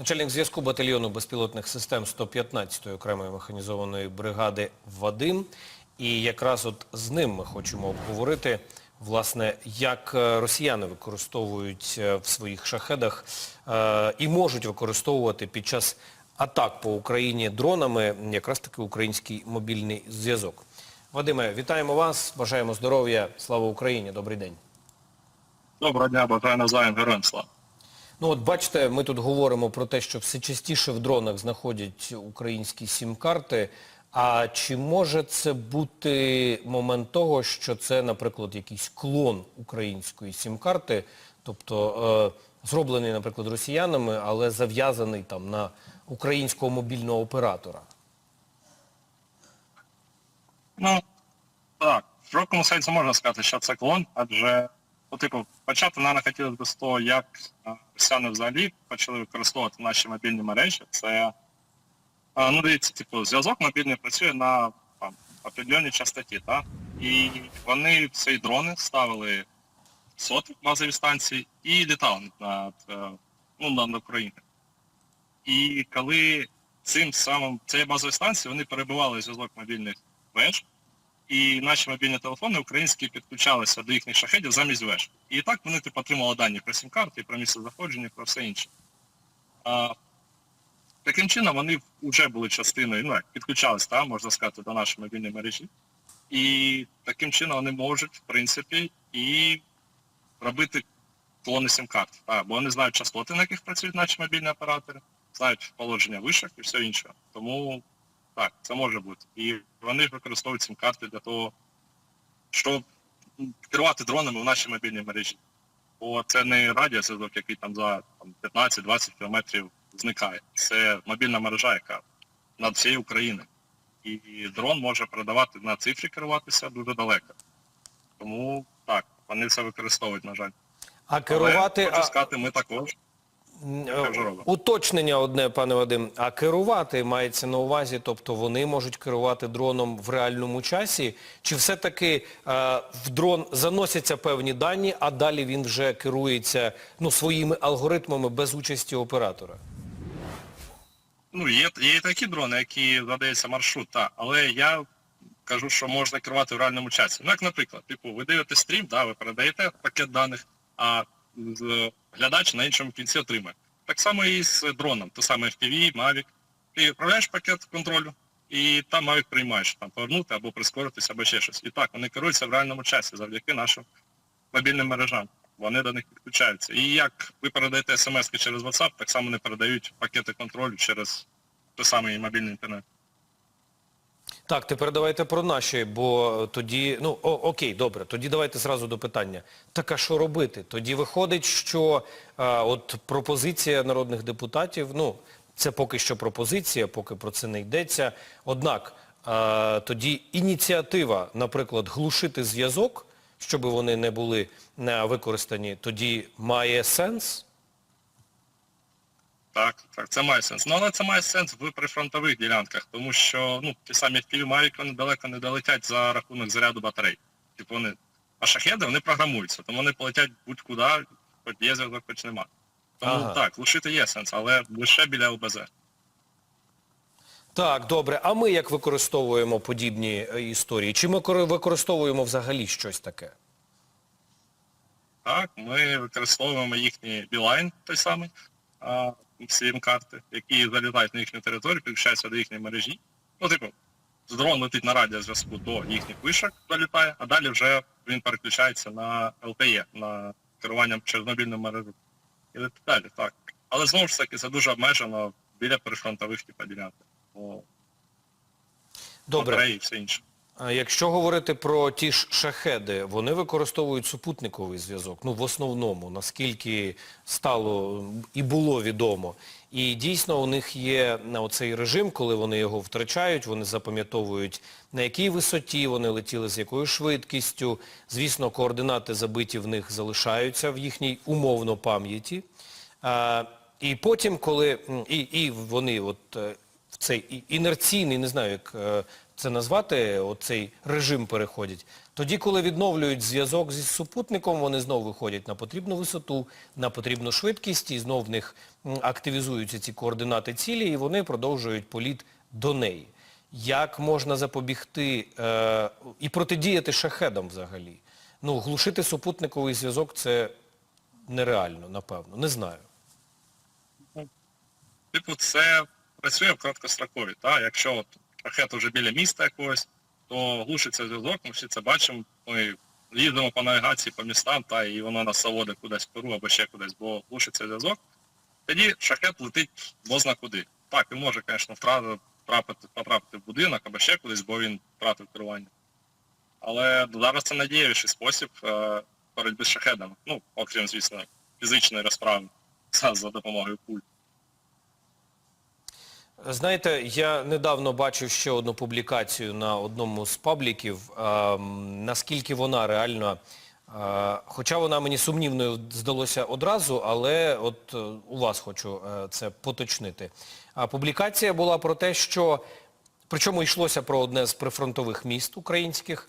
Начальник зв'язку батальйону безпілотних систем 115-ї окремої механізованої бригади Вадим. І якраз от з ним ми хочемо обговорити, власне, як е, росіяни використовують е, в своїх шахедах е, і можуть використовувати під час атак по Україні дронами якраз таки український мобільний зв'язок. Вадиме, вітаємо вас, бажаємо здоров'я, слава Україні, добрий день. Доброго дня, бажаю навзаєм героям слава. Ну от бачите, ми тут говоримо про те, що все частіше в дронах знаходять українські сім-карти. А чи може це бути момент того, що це, наприклад, якийсь клон української сім-карти, тобто е, зроблений, наприклад, росіянами, але зав'язаний там на українського мобільного оператора? Ну, так, в широкому сенсі можна сказати, що це клон, адже, ну, типу, почати, наверное, хотілося б з того, як росіяни взагалі почали використовувати наші мобільні мережі. Це, ну, дивіться, типу, зв'язок мобільний працює на там, определенній частоті, так? І вони ці дрони ставили соти базові станції і літали над, е, ну, над Україною. І коли цим самим цієї базової станції вони перебивали зв'язок мобільних веж, і наші мобільні телефони українські підключалися до їхніх шахедів замість веж. І так вони типу, отримали дані про сім-карти, про місце знаходження, про все інше. А, таким чином вони вже були частиною, ну підключалися, так, можна сказати, до нашої мобільної мережі. І таким чином вони можуть, в принципі, і робити клони сім-карт. Бо вони знають частоти, на яких працюють наші мобільні оператори, знають положення вишок і все інше. Тому так, це може бути. І вони ж використовують сім-карти для того, щоб керувати дронами в нашій мобільній мережі. Бо це не радіозв'язок, який там за 15-20 кілометрів зникає. Це мобільна мережа, яка над всією Україною. І дрон може передавати на цифрі керуватися дуже далеко. Тому так, вони це використовують, на жаль. А керувати... Але, хочу сказати, ми також. Уточнення одне, пане Вадим. А керувати мається на увазі, тобто вони можуть керувати дроном в реальному часі? Чи все-таки е, в дрон заносяться певні дані, а далі він вже керується ну, своїми алгоритмами без участі оператора? Ну, є, є і такі дрони, які задається маршрут, та, але я кажу, що можна керувати в реальному часі. Ну, як, наприклад, типу, ви дивитесь стрім, да, ви передаєте пакет даних, а глядач на іншому кінці отримає. Так само і з дроном, то саме FPV, Mavic. Ти відправляєш пакет контролю, і там Mavic приймає, що там повернути або прискоритися, або ще щось. І так, вони керуються в реальному часі завдяки нашим мобільним мережам. Вони до них підключаються. І як ви передаєте смс через WhatsApp, так само не передають пакети контролю через той самий мобільний інтернет. Так, тепер давайте про наші, бо тоді, ну о, окей, добре, тоді давайте зразу до питання. Так а що робити? Тоді виходить, що е, от пропозиція народних депутатів, ну, це поки що пропозиція, поки про це не йдеться. Однак, е, тоді ініціатива, наприклад, глушити зв'язок, щоб вони не були е, використані, тоді має сенс? Так, так, це має сенс. Ну, але це має сенс в прифронтових ділянках, тому що ну, ті самі FPV Mavic, вони далеко не долетять за рахунок заряду батарей. Типу вони, а шахеди, вони програмуються, тому вони полетять будь-куди, хоч є зв'язок, хоч нема. Тому Ага. так, глушити є сенс, але лише біля ЛБЗ. Так, добре. А ми як використовуємо подібні е, історії? Чи ми використовуємо взагалі щось таке? Так, ми використовуємо їхній Білайн, той самий, а, сім-карти, які залітають на їхню територію, підключаються до їхньої мережі. Ну, типу, дрон летить на радіозв'язку до їхніх вишок, долітає, а далі вже він переключається на LTE, на керування через мобільну мережу. І летить далі, так. Але знову ж таки, це дуже обмежено біля прифронтових типу, ділянок. Добре. і все інше. Якщо говорити про ті ж шахеди, вони використовують супутниковий зв'язок, ну в основному, наскільки стало і було відомо. І дійсно у них є оцей режим, коли вони його втрачають, вони запам'ятовують на якій висоті вони летіли, з якою швидкістю. Звісно, координати забиті в них залишаються в їхній умовно пам'яті. І потім, коли і, і вони от е, в цей інерційний, не знаю, як е, це назвати, оцей режим переходять. Тоді, коли відновлюють зв'язок зі супутником, вони знову виходять на потрібну висоту, на потрібну швидкість, і знов в них активізуються ці координати цілі, і вони продовжують політ до неї. Як можна запобігти е, і протидіяти шахедам взагалі? Ну, глушити супутниковий зв'язок це нереально, напевно. Не знаю. Типу, це працює в короткострокові. Та? Якщо от ракета вже біля міста якогось, то глушиться зв'язок, ми всі це бачимо. Ми їздимо по навігації по містам, та і воно нас заводить кудись в Перу або ще кудись, бо глушиться зв'язок. Тоді шахет летить бозна куди. Так, він може, звісно, потрапити, потрапити в будинок або ще кудись, бо він втратив керування. Але зараз це надієвіший спосіб е, боротьби з шахедами. Ну, окрім, звісно, фізичної розправи за допомогою пуль. Знаєте, я недавно бачив ще одну публікацію на одному з пабліків, ем, наскільки вона реально, е, хоча вона мені сумнівною здалося одразу, але от е, у вас хочу е, це поточнити. Публікація була про те, що, причому йшлося про одне з прифронтових міст українських,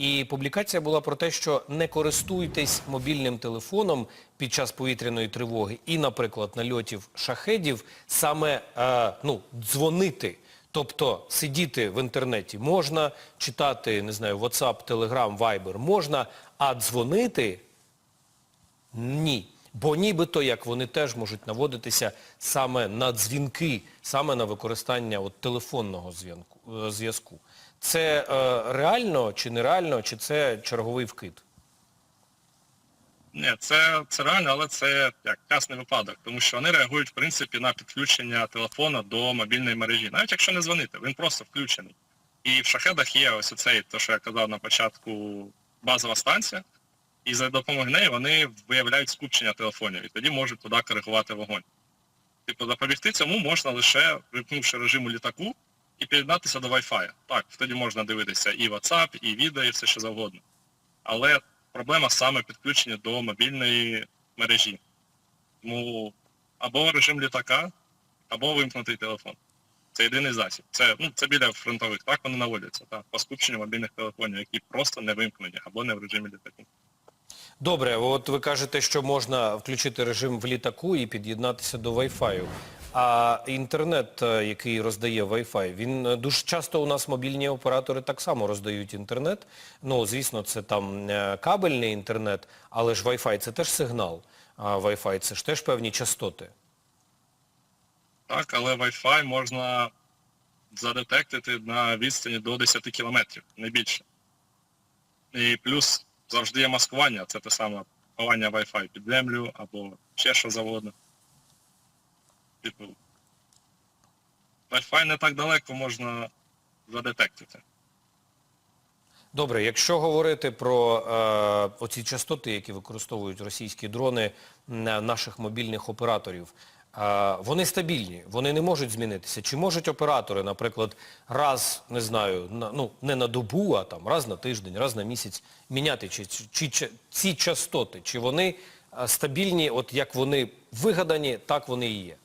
і публікація була про те, що не користуйтесь мобільним телефоном під час повітряної тривоги і, наприклад, нальотів шахедів саме е, ну, дзвонити. Тобто сидіти в інтернеті можна, читати, не знаю, WhatsApp, Telegram, Viber можна, а дзвонити ні. Бо нібито, як вони теж можуть наводитися саме на дзвінки, саме на використання от, телефонного е, зв'язку. Це е, реально чи нереально, чи це черговий вкид? Ні, це, це реально, але це як частний випадок, тому що вони реагують в принципі на підключення телефона до мобільної мережі. Навіть якщо не дзвонити, він просто включений. І в шахедах є ось оцей, то що я казав на початку, базова станція, і за допомогою неї вони виявляють скупчення телефонів і тоді можуть туди коригувати вогонь. Типу, запобігти цьому можна лише вимкнувши режим у літаку і під'єднатися до Wi-Fi. Так, тоді можна дивитися і WhatsApp, і відео, і все що завгодно. Але проблема саме підключення до мобільної мережі. Тому або режим літака, або вимкнутий телефон. Це єдиний засіб. Це, ну, це біля фронтових, так вони наводяться, так, по скупченню мобільних телефонів, які просто не вимкнені або не в режимі літаку. Добре, от ви кажете, що можна включити режим в літаку і під'єднатися до Wi-Fi. А інтернет, е, який роздає Wi-Fi, він е, дуже часто у нас мобільні оператори так само роздають інтернет. Ну, звісно, це там е, кабельний інтернет, але ж Wi-Fi це теж сигнал. А Wi-Fi це ж теж певні частоти. Так, але Wi-Fi можна задетектити на відстані до 10 кілометрів, не більше. І плюс завжди є маскування, це те саме ховання Wi-Fi під землю або ще що завгодно. Типу, Wi-Fi не так далеко можна задетектити. Добре, якщо говорити про е, оці частоти, які використовують російські дрони м, наших мобільних операторів, е, вони стабільні, вони не можуть змінитися. Чи можуть оператори, наприклад, раз, не знаю, на, ну, не на добу, а там раз на тиждень, раз на місяць міняти чи, чи, чи ці частоти? Чи вони е, стабільні, от як вони вигадані, так вони і є?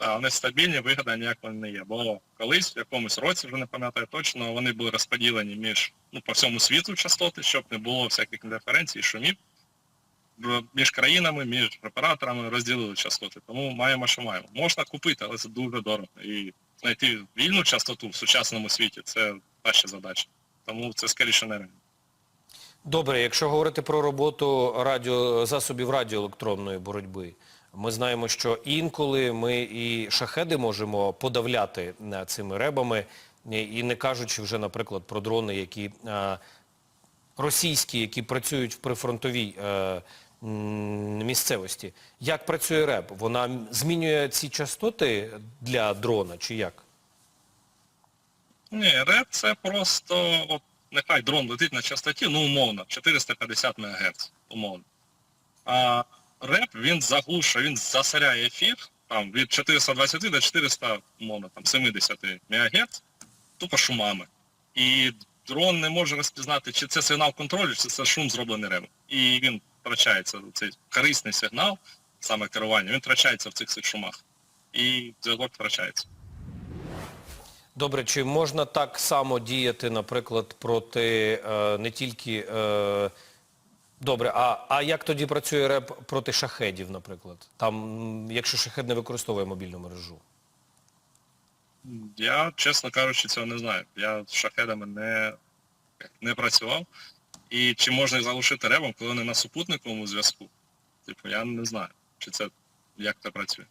Вони стабільні, вигадані, як вони не є. Бо колись, в якомусь році, вже не пам'ятаю точно, вони були розподілені між, ну, по всьому світу частоти, щоб не було всяких інтерференцій, шумів. Між країнами, між операторами розділили частоти. Тому маємо, що маємо. Можна купити, але це дуже дорого. І знайти вільну частоту в сучасному світі це та задача. Тому це скоріше нереально. Добре, якщо говорити про роботу радіо, засобів радіоелектронної боротьби, ми знаємо, що інколи ми і шахеди можемо подавляти е, цими ребами, і не кажучи вже, наприклад, про дрони, які е, російські, які працюють в прифронтовій е, місцевості. Як працює реб? Вона змінює ці частоти для дрона чи як? Ні, реп це просто, от, нехай дрон летить на частоті, ну умовно, 450 МГц, умовно. А реп він заглушує, він засоряє ефір там, від 420 до 400, умовно, там, 70 МГц, тупо шумами. І дрон не може розпізнати, чи це сигнал контролю, чи це шум зроблений ребом. І він втрачається, цей корисний сигнал, саме керування, він втрачається в цих цих шумах. І зв'язок втрачається. Добре, чи можна так само діяти, наприклад, проти е, не тільки... Е, добре, а, а як тоді працює РЕП проти шахедів, наприклад? Там, якщо шахед не використовує мобільну мережу? Я, чесно кажучи, цього не знаю. Я з шахедами не, не працював. І чи можна їх залишити ребом, коли вони на супутниковому зв'язку? Типу, я не знаю, чи це як це працює.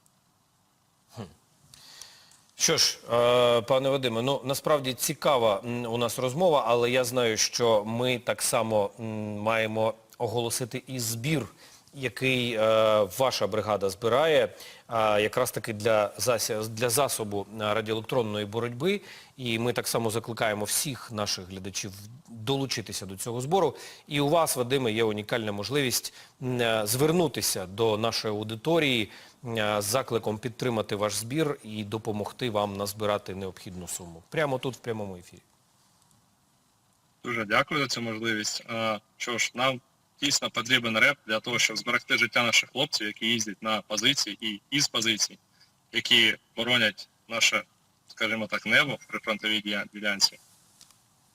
Що ж, е, пане Вадиме, ну насправді цікава у нас розмова, але я знаю, що ми так само маємо оголосити і збір, який е, ваша бригада збирає, якраз таки для, засобу е, радіоелектронної боротьби. І ми так само закликаємо всіх наших глядачів долучитися до цього збору. І у вас, Вадиме, є унікальна можливість е, звернутися до нашої аудиторії з закликом підтримати ваш збір і допомогти вам назбирати необхідну суму. Прямо тут, в прямому ефірі. Дуже дякую за цю можливість. Що ж, нам дійсно потрібен реп для того, щоб зберегти життя наших хлопців, які їздять на позиції і із позицій, які боронять наше, скажімо так, небо при фронтовій дія- ділянці.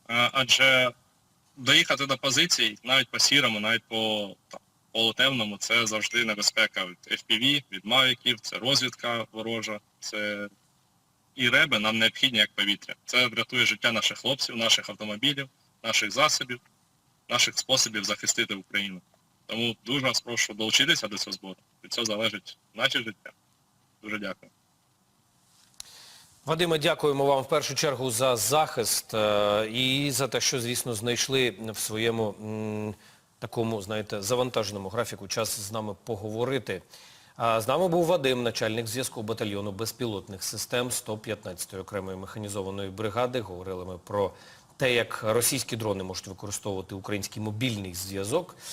Адже доїхати до позицій навіть по сірому, навіть по там, це завжди небезпека від FPV, від мавіків, це розвідка ворожа, це і реби нам необхідні як повітря. Це врятує життя наших хлопців, наших автомобілів, наших засобів, наших способів захистити Україну. Тому дуже вас прошу долучитися до цього збору. Від цього залежить наше життя. Дуже дякую. Вадиме, дякуємо вам в першу чергу за захист е, і за те, що, звісно, знайшли в своєму такому, знаєте, завантаженому графіку час з нами поговорити. З нами був Вадим, начальник зв'язку батальйону безпілотних систем 115-ї окремої механізованої бригади. Говорили ми про те, як російські дрони можуть використовувати український мобільний зв'язок.